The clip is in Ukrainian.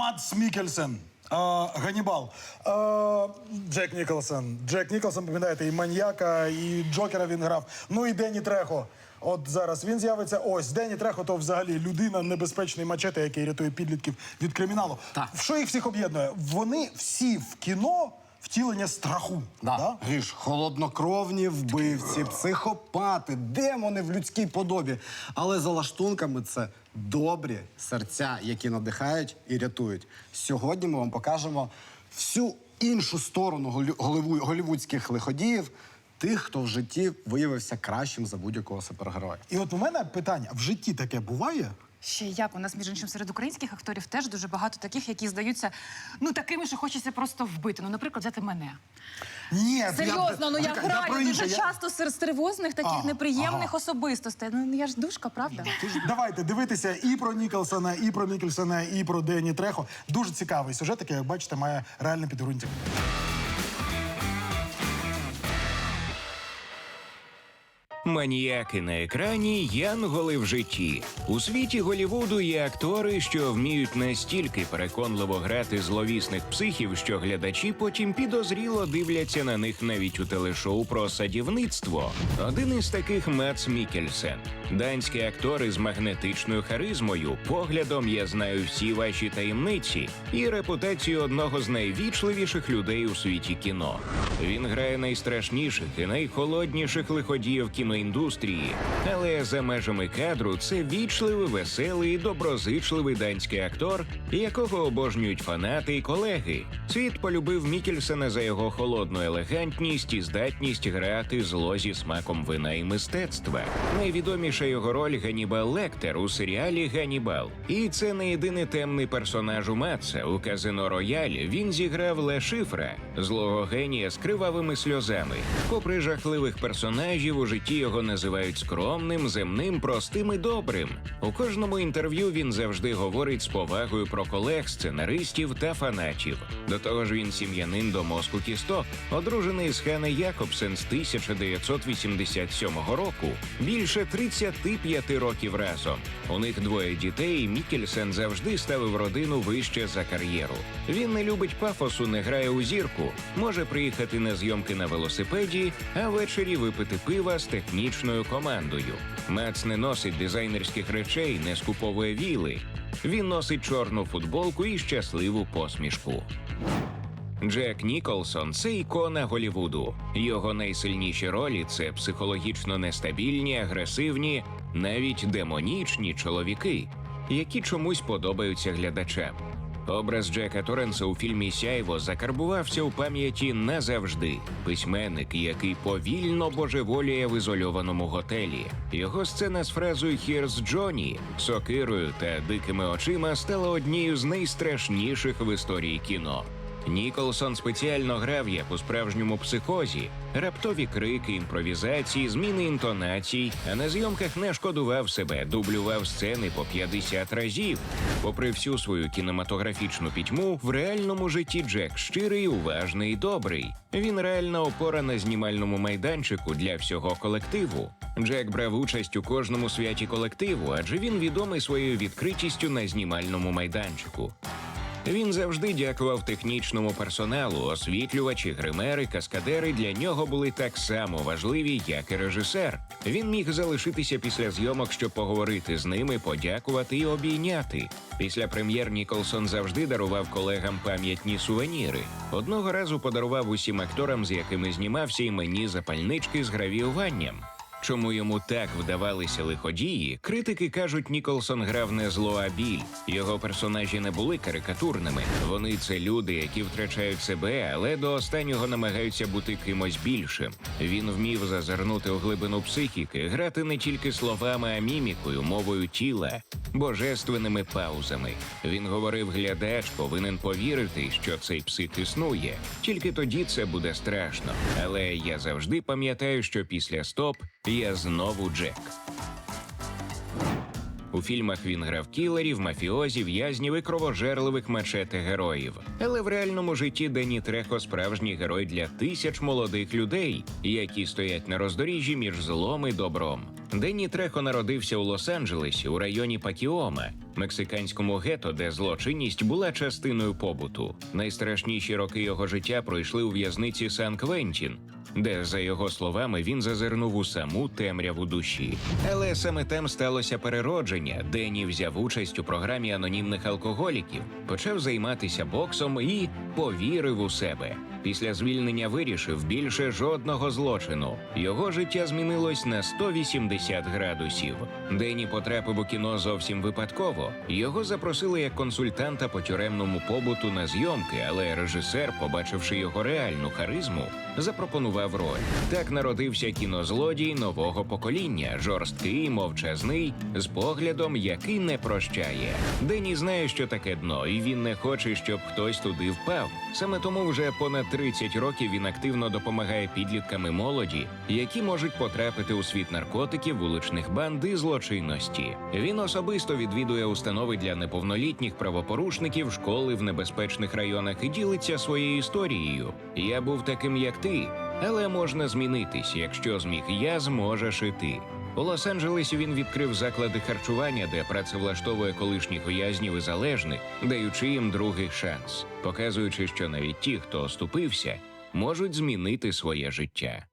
Мадс Мікельсен. Ганібал, Джек Ніколсон. Джек Ніколсон, пам'ятаєте, і маньяка, і Джокера він грав. Ну і Дені Трехо. От зараз він з'явиться. Ось Дені Трехо, то взагалі людина небезпечний мачете, який рятує підлітків від криміналу. Так. Що їх всіх об'єднує? Вони всі в кіно втілення страху. Да. Да? Гріш, холоднокровні вбивці, психопати, демони в людській подобі. Але за лаштунками це добрі серця, які надихають і рятують. Сьогодні ми вам покажемо всю іншу сторону голівудських лиходіїв, тих, хто в житті виявився кращим за будь-якого супергероя. І от у мене питання: в житті таке буває? Ще як у нас між іншим серед українських акторів теж дуже багато таких, які здаються ну такими, що хочеться просто вбити. Ну, наприклад, взяти мене. Ні, Серйозно, ну я, про граю інше, дуже я- часто серед стервозних таких А, неприємних ага. особистостей. Ну я ж душка, правда? Давайте дивитися і про Ніколсона, і про Мікельсона, і про Денні Трехо. Дуже цікавий сюжет, який, як бачите, має реальне підґрунтя. Маніяки на екрані, янголи в житті. У світі Голівуду є актори, що вміють настільки переконливо грати зловісних психів, що глядачі потім підозріло дивляться на них навіть у телешоу про садівництво. Один із таких Мац Мікельсен. Данський актор із магнетичною харизмою, поглядом я знаю всі ваші таємниці і репутацію одного з найвічливіших людей у світі кіно. Він грає найстрашніших і найхолодніших лиходіїв кіноіндустрії, але за межами кадру це вічливий, веселий доброзичливий данський актор, якого обожнюють фанати і колеги. Світ полюбив Мікельсена за його холодну елегантність і здатність грати зло зі смаком вина і мистецтва. Найвідоміша його роль Ганібал Лектер у серіалі Ганібал. І це не єдиний темний персонаж у Матса. У казино Рояль він зіграв Ле Шифра, злого генія з кривавими сльозами. Попри жахливих персонажів, у житті його називають скромним, земним, простим і добрим. У кожному інтерв'ю він завжди говорить з повагою про колег, сценаристів та фанатів. До того ж, він сім'янин до мозку кісток, одружений з Хане Якобсен з 1987 року. Більше 35 років разом. У них двоє дітей. і Мікельсен завжди ставив родину вище за кар'єру. Він не любить пафосу, не грає у зірку, може приїхати на зйомки на велосипеді, а ввечері випити пива з технічною командою. Мац не носить дизайнерських речей, не скуповує віли. Він носить чорну футболку і щасливу посмішку. Джек Ніколсон це ікона Голівуду. Його найсильніші ролі це психологічно нестабільні, агресивні, навіть демонічні чоловіки, які чомусь подобаються глядачам. Образ Джека Торренса у фільмі Сяйво закарбувався у пам'яті назавжди. Письменник, який повільно божеволіє в ізольованому готелі. Його сцена з фразою «Here's Джоні сокирою та дикими очима стала однією з найстрашніших в історії кіно. Ніколсон спеціально грав як у справжньому психозі, раптові крики, імпровізації, зміни інтонацій, а на зйомках не шкодував себе, дублював сцени по 50 разів. Попри всю свою кінематографічну пітьму, в реальному житті Джек щирий, уважний і добрий. Він реальна опора на знімальному майданчику для всього колективу. Джек брав участь у кожному святі колективу, адже він відомий своєю відкритістю на знімальному майданчику. Він завжди дякував технічному персоналу, освітлювачі, гримери, каскадери для нього були так само важливі, як і режисер. Він міг залишитися після зйомок, щоб поговорити з ними, подякувати і обійняти. Після прем'єр Ніколсон завжди дарував колегам пам'ятні сувеніри. Одного разу подарував усім акторам, з якими знімався, і мені запальнички з гравіюванням. Чому йому так вдавалися лиходії, критики кажуть, Ніколсон грав не зло, а біль. Його персонажі не були карикатурними. Вони це люди, які втрачають себе, але до останнього намагаються бути кимось більшим. Він вмів зазирнути у глибину психіки, грати не тільки словами, а мімікою, мовою тіла, божественними паузами. Він говорив: глядач повинен повірити, що цей псих існує. Тільки тоді це буде страшно. Але я завжди пам'ятаю, що після стоп я знову Джек. У фільмах він грав кілерів, мафіозів, в'язнів і кровожерливих мечети героїв. Але в реальному житті Дені Трехо справжній герой для тисяч молодих людей, які стоять на роздоріжжі між злом і добром. Денні Трехо народився у Лос-Анджелесі у районі Пакіома, мексиканському гето, де злочинність була частиною побуту. Найстрашніші роки його життя пройшли у в'язниці Сан Квентін, де, за його словами, він зазирнув у саму темряву душі. Але саме там сталося переродження. Денні взяв участь у програмі анонімних алкоголіків, почав займатися боксом і повірив у себе. Після звільнення вирішив більше жодного злочину. Його життя змінилось на 180 градусів. Денні потрапив у кіно зовсім випадково. Його запросили як консультанта по тюремному побуту на зйомки, але режисер, побачивши його реальну харизму, запропонував роль. Так народився кінозлодій нового покоління, жорсткий, мовчазний, з поглядом, який не прощає. Денні знає, що таке дно, і він не хоче, щоб хтось туди впав. Саме тому вже понад 30 років він активно допомагає підліткам і молоді, які можуть потрапити у світ наркотиків, вуличних банд і злочинності. Він особисто відвідує установи для неповнолітніх правопорушників, школи в небезпечних районах і ділиться своєю історією. Я був таким, як ти, але можна змінитись. Якщо зміг я, зможеш і ти. У Лос-Анджелесі він відкрив заклади харчування, де працевлаштовує колишніх в'язнів і залежних, даючи їм другий шанс, показуючи, що навіть ті, хто оступився, можуть змінити своє життя.